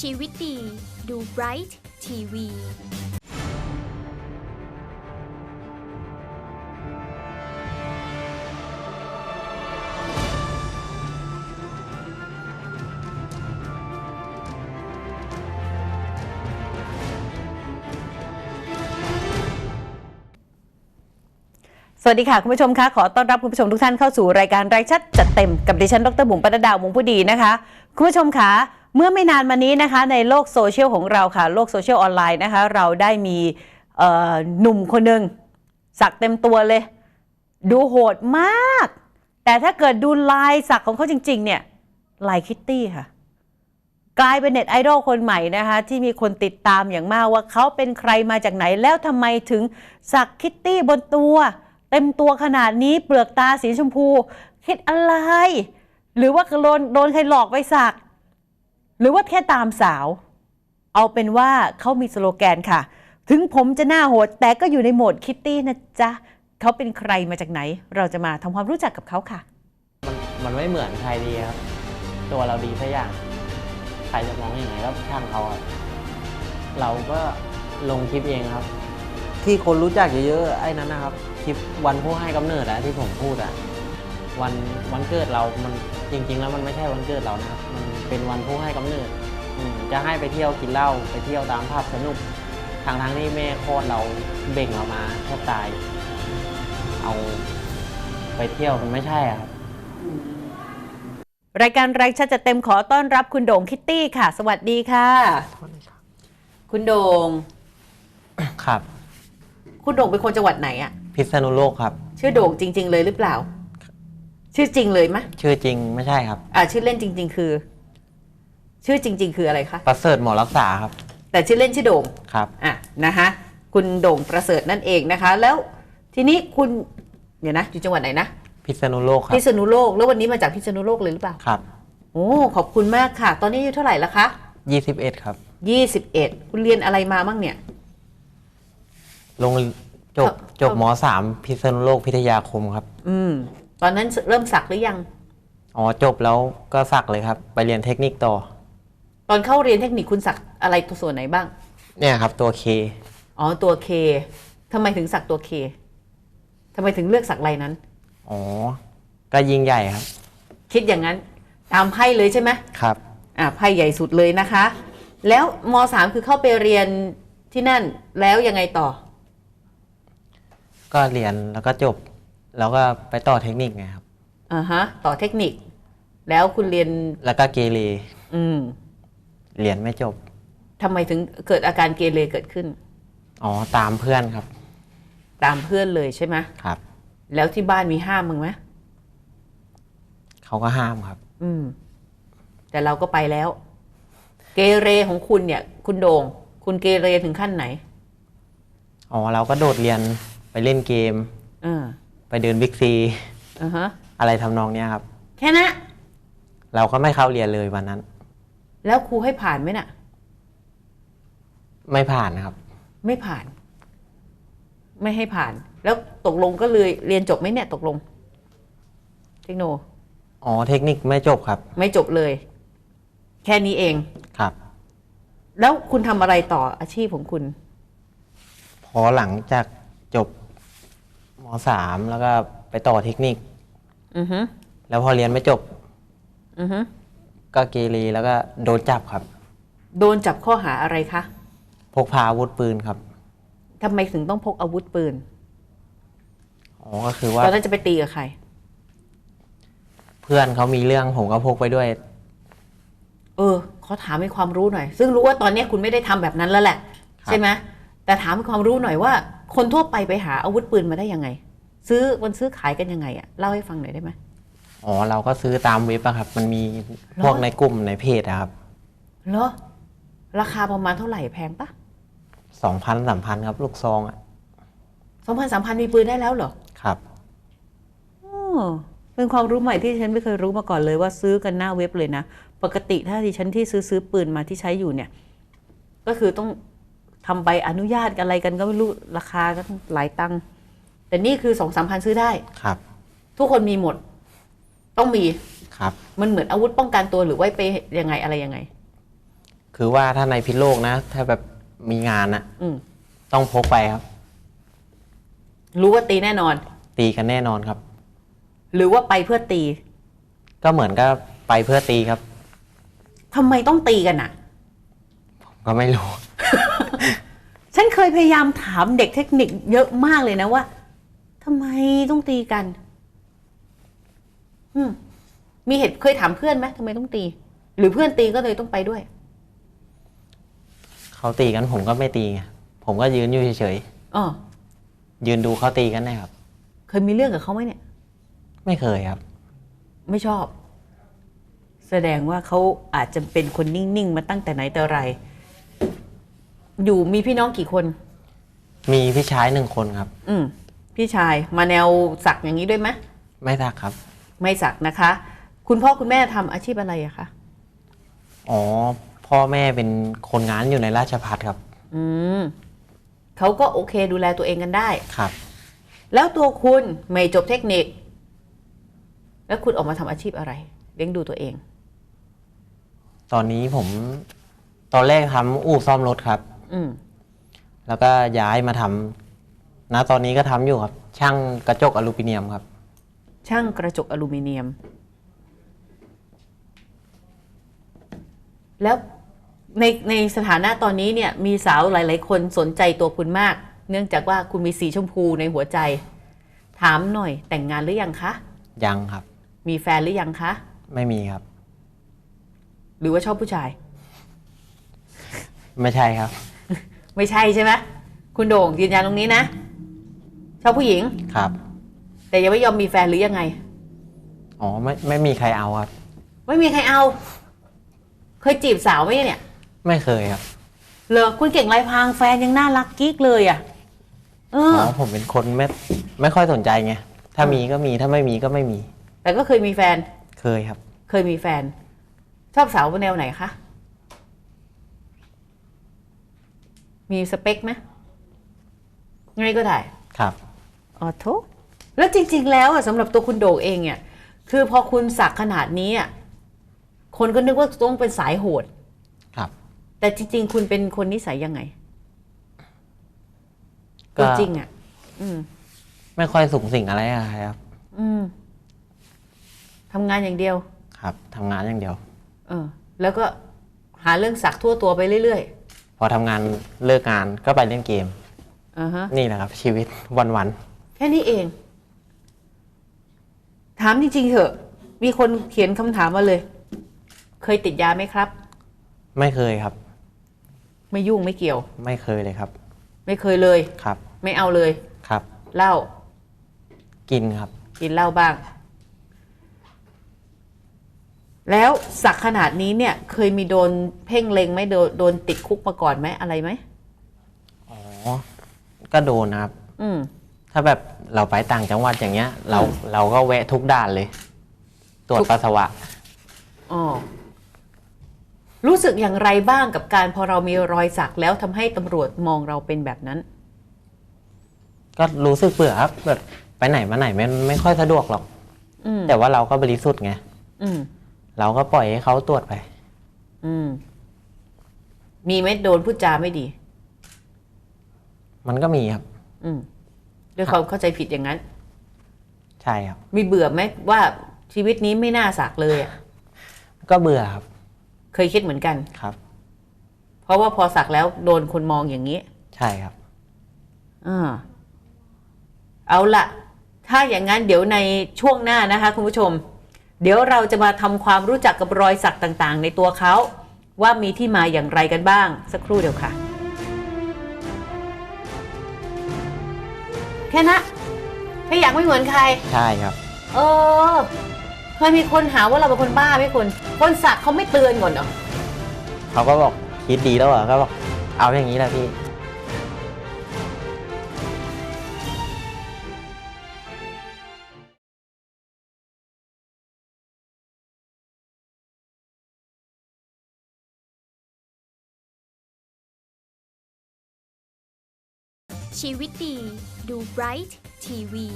ชีวิตดี ดู Bright ทีวีสวัสดีค่ะ คุณผู้ชมคะขอต้อนรับคุณผู้ชมทุกท่านเข้าสู่รายการรายชัดจัดเต็มกับดิฉันดรบุ๋มปนัดดาววงผู้ดีนะคะ คุณผู้ชมคะ เมื่อไม่นานมานี้นะคะในโลกโซเชียลของเราค่ะ โลกโซเชียลออนไลน์นะคะ เราได้มีหนุ่มคนหนึ่งสักเต็มตัวเลย ดูโหดมาก แต่ถ้าเกิดดูลายสักของเขาจริง ๆ เนี่ยลายคิตตี้ค่ะ กลายเป็นเน็ตไอดอลคนใหม่นะคะ ที่มีคนติดตามอย่างมากว่าเขาเป็นใครมาจากไหนแล้วทำไมถึงสักคิตตี้บนตัว เต็มตัวขนาดนี้เปลือกตาสีชมพู คิดอะไร หรือว่าโดนโดนใครหลอกไปสัก หรือว่าแค่ตามสาว เอาเป็นว่าเขามีสโลแกนค่ะ ถึงผมจะหน้าโหด แต่ก็อยู่ในโหมดคิตตี้นะจ๊ะเขาเป็นใครมาจากไหน เราจะมาทำความรู้จักกับเขาค่ะ มันมันไม่เหมือนใครดีครับ ตัวเราดีสักอย่าง ใครจะมองอย่างไรก็ช่างเขาครับเราก็ลงคลิปเองครับ ที่คนรู้จักเยอะๆไอ้นั้นนะครับ คลิปวันผู้ให้กำเนิดอะที่ผมพูดอะวันวันเกิดเรามัน จริง ๆ แล้วมันไม่ใช่วันเกิดเรานะครับ มันเป็นวันผู้ให้กำเนิดอืมจะให้ไปเที่ยวกินเหล้าไปเที่ยวตามภาพสนุกทางทางๆที่แม่คลอดเราเบ่งเรามาแทบตาย เอาไปเที่ยวมันไม่ใช่อะครับรายการรายชัดจะเต็มขอต้อนรับคุณโด่งคิตตี้ค่ะ สวัสดีค่ะ คุณโด่งครับ คุณโด่งเป็นคนจังหวัดไหนอะพิษณุโลกครับ ชื่อโด่งจริง ๆ เลยหรือเปล่า ชื่อจริงเลยไหมะชื่อจริงไม่ใช่ครับ อ่าชื่อเล่นจริง ๆ คือ ชื่อจริง ๆ คืออะไรคะประเสริฐหมอรักษาครับ แต่ชื่อเล่นชื่อโด่งครับอะนะคะคุณโด่งประเสริฐนั่นเองนะคะ แล้วทีนี้คุณเดี๋ยวนะอยู่จังหวัดไหนนะพิษณุโลกครัพิษณุโลกแล้ววันนี้มาจากพิษณุโลกเลยหรือเปล่าครับโอ้ขอบคุณมากค่ะ ตอนนี้อายุเท่าไหร่ละคะยี่สิบเอ็ดครับยี่สิบเอ็ดคุณเรียนอะไรมาบ้างเนี่ยลงจบครับจบมสามพิษณุโลกพิทยาคมครับ อืม ตอนนั้นเริ่มสักหรือยัง อ๋อจบแล้วก็สักเลยครับ ไปเรียนเทคนิคต่อ ตอนเข้าเรียนเทคนิคคุณสักอะไรตัวส่วนไหนบ้าง เนี่ยครับตัวเคอ๋อตัวเคทำไมถึงสักตัวเคทำไมถึงเลือกสักลายนั้น อ๋อ ก็ยิ่งใหญ่ครับ คิดอย่างนั้น ตามไพ่เลยใช่ไหมครับ อ่าไพ่ใหญ่สุดเลยนะคะ แล้วมสามคือเข้าไปเรียนที่นั่นแล้วยังไงต่อ ก็เรียนแล้วก็จบ แล้วก็ไปต่อเทคนิคไงครับอ่าฮะ ต่อเทคนิค แล้วคุณเรียนแล้วก็เกเรอืมเรียนไม่จบทำไมถึงเกิดอาการเกเรเกิดขึ้น อ๋อตามเพื่อนครับ ตามเพื่อนเลยใช่ไหมครับ แล้วที่บ้านมีห้ามมึงไหมเขาก็ห้ามครับ อืม แต่เราก็ไปแล้ว เกเรของคุณเนี่ย คุณโดง่งคุณเกเรถึงขั้นไหน อ๋อเราก็โดดเรียนไปเล่นเกม เออ ไปเดินบิ๊กซีอ่าฮะอะไรทำนองเนี้ยครับ แค่นั้นเราก็ไม่เข้าเรียนเลยวันนั้น แล้วครูให้ผ่านไหมน่ะ ไม่ผ่านนะครับ ไม่ผ่าน ไม่ให้ผ่าน แล้วตกลงก็เลยเรียนจบไหมเนี่ย ตกลง เทคโน อ๋อเทคนิคไม่จบครับไม่จบเลย แค่นี้เอง ครับ แล้วคุณทำอะไรต่ออาชีพของคุณ พอหลังจากจบ มสามแล้วก็ไปต่อเทคนิค อือฮึแล้วพอเรียนไม่จบ อือฮึก็เกเรแล้วก็โดนจับครับ โดนจับข้อหาอะไรคะพกพาอาวุธปืนครับทำไมถึงต้องพกอาวุธปืนอ๋อก็คือว่าตอนนั้นจะไปตีกับใคร เพื่อนเขามีเรื่องผมก็พกไปด้วย เออขอถามให้ความรู้หน่อย ซึ่งรู้ว่าตอนเนี้ยคุณไม่ได้ทำแบบนั้นแล้วแหละครับใช่ไหมแต่ถามให้ความรู้หน่อยว่า คนทั่วไปไปหาอาวุธปืนมาได้ยังไง ซื้อมันซื้อขายกันยังไงอะเล่าให้ฟังหน่อยได้ไหมอ๋อเราก็ซื้อตามเว็บอะครับ มันมีพวกเหรอในกลุ่มในเพจอะครับเหรอราคาประมาณเท่าไหร่แพงปะสองพันสามพันครับ ลูกซองอะสองพันสามพันมีปืนได้แล้วเหรอครับออเป็นความรู้ใหม่ที่ฉันไม่เคยรู้มาก่อนเลยว่าซื้อกันหน้าเว็บเลยนะ ปกติถ้าดิฉันที่ซื้อซื้อปืนมาที่ใช้อยู่เนี่ย ก็คือต้อง ทำใบอนุญาตกันอะไรกันก็ไม่รู้ราคาก็ต้องหลายตังค์แต่นี่คือสองสามพันซื้อได้ครับ ทุกคนมีหมด ต้องมีครับ มันเหมือนอาวุธป้องกันตัวหรือไว้ไปยังไงอะไรยังไง คือว่าถ้าในพิษโลกนะ ถ้าแบบมีงานอะอืมต้องพกไปครับ รู้ว่าตีแน่นอน ตีกันแน่นอนครับ หรือว่าไปเพื่อตี ก็เหมือนก็ไปเพื่อตีครับทำไมต้องตีกันอะ ก็ไม่รู้ ฉันเคยพยายามถามเด็กเทคนิคเยอะมากเลยนะว่าทำไมต้องตีกัน อืม มีเหตุเคยถามเพื่อนไหมทำไมต้องตี หรือเพื่อนตีก็เลยต้องไปด้วย เขาตีกันผมก็ไม่ตีไงผมก็ยืนอยู่เฉยอ๋อ ๆยืนดูเขาตีกันนะครับ เคยมีเรื่องกับเขาไหมเนี่ย ไม่เคยครับ ไม่ชอบ แสดงว่าเขาอาจจะเป็นคนนิ่ง ๆ มาตั้งแต่ไหนแต่ไร อยู่มีพี่น้องกี่คน มีพี่ชายหนึ่งคนครับ อืมพี่ชายมาแนวสักอย่างนี้ด้วยไหมไม่ทักครับ ไม่สักนะคะ คุณพ่อคุณแม่ทำอาชีพอะไรอะคะอ๋อ พ่อแม่เป็นคนงานอยู่ในราชพัฒครับ อืมเขาก็โอเคดูแลตัวเองกันได้ ครับ แล้วตัวคุณไม่จบเทคนิค แล้วคุณออกมาทำอาชีพอะไร เลี้ยงดูตัวเอง ตอนนี้ผม ตอนแรกทำอู่ซ่อมรถครับอืม แล้วก็ย้ายมาทำณตอนนี้ก็ทำอยู่ครับ ช่างกระจกอลูมิเนียมครับ ช่างกระจกอลูมิเนียม แล้วในในสถานะตอนนี้เนี่ย มีสาวหลาย ๆ คนสนใจตัวคุณมาก เนื่องจากว่าคุณมีสีชมพูในหัวใจ ถามหน่อย แต่งงานหรือยังคะยังครับ มีแฟนหรือยังคะ ไม่มีครับ หรือว่าชอบผู้ชาย ไม่ใช่ครับ ไม่ใช่ใช่ไหมคุณโด่งยืนยันตรงนี้นะ ชอบผู้หญิง ครับ แต่ยังไม่ยอมมีแฟนหรือยังไง อ๋อไม่ไม่มีใครเอาครับ ไม่มีใครเอา เคยจีบสาวไหมเนี่ยไม่เคยครับเหรอคุณเก่งลายพรางแฟนยังน่ารักกิ๊กเลยอะ เออ๋ออ ผมเป็นคนไม่ไม่ค่อยสนใจไงถ้ามีก็มีถ้าไม่มีก็ไม่มีแต่ก็เคยมีแฟน เคยครับ เคยมีแฟน ชอบสาวแนวไหนคะ มีสเปคไหมไงก็ได้ครับอ๋อโทแล้วจริง ๆ แล้วอะสำหรับตัวคุณโด่งเองเนี่ยคือพอคุณสักขนาดนี้อะคนก็นึกว่าต้องเป็นสายโหด ครับ แต่จริง ๆ คุณเป็นคนนิสัยยังไงก็จริงๆอะ อืม ไม่ค่อยสูงสิ่งอะไรอะครับ อืมทำงานอย่างเดียว ครับทำงานอย่างเดียว เออ แล้วก็หาเรื่องสักทั่วตัวไปเรื่อย พอทำงานเลิกงานก็ไปเล่นเกมๆอ่าฮะนี่แหละครับ ชีวิตวันแค่นี้เอง ถามจริงๆเถอะ มีคนเขียนคำถามมาเลย เคยติดยาไหมครับ ๆไม่เคยครับ ไม่ยุ่งไม่เกี่ยว ไม่เคยเลยครับไม่เคยเลย ครับไม่เอาเลยครับ เหล้ากินครับ กินเหล้าบ้าง แล้วสักขนาดนี้เนี่ยเคยมีโดนเพ่งเล็งไหมโดนโดนติดคุกมาก่อนไหมอะไรไหมอ๋อ ก็โดนนะครับ อืม ถ้าแบบเราไปต่างจังหวัดอย่างเงี้ย เราอืม เราก็แวะทุกด่านเลย ตรวจทุกปัสสาวะ อ๋อรู้สึกอย่างไรบ้างกับการพอเรามีรอยสักแล้วทำให้ตำรวจมองเราเป็นแบบนั้น ก็รู้สึกเบื่อครับแบบไปไหนมาไหนไม่ไม่ค่อยสะดวกหรอก อืมแต่ว่าเราก็บริสุทธิ์ไง อืม เราก็ปล่อยให้เขาตรวจไป อืม มีไหมโดนพูดจาไม่ดี มันก็มีครับ อืมด้วยความเข้าใจผิดอย่างนั้น ใช่ครับ มีเบื่อไหมว่าชีวิตนี้ไม่น่าสักเลยอะก็เบื่อครับ เคยคิดเหมือนกัน ครับ เพราะว่าพอสักแล้วโดนคนมองอย่างนี้ใช่ครับ อ่าเอาละถ้าอย่างนั้นเดี๋ยวในช่วงหน้านะคะ คุณผู้ชม เดี๋ยวเราจะมาทำความรู้จักกับรอยสักต่างๆ ในตัวเขา ว่ามีที่มาอย่างไรกันบ้าง สักครู่เดียวค่ะ แค่นะถ้าอยากไม่เหมือนใคร ใช่ครับ เออ เคยมีคนหาว่าเราเป็นคนบ้าไหมคุณคนสักเขาไม่เตือนก่อนเหรอเขาก็บอกคิดดีแล้วเหรอก็บอกเอาอย่างนี้แหละพี่ ชีวิตดี ดูไบรท์ทีวี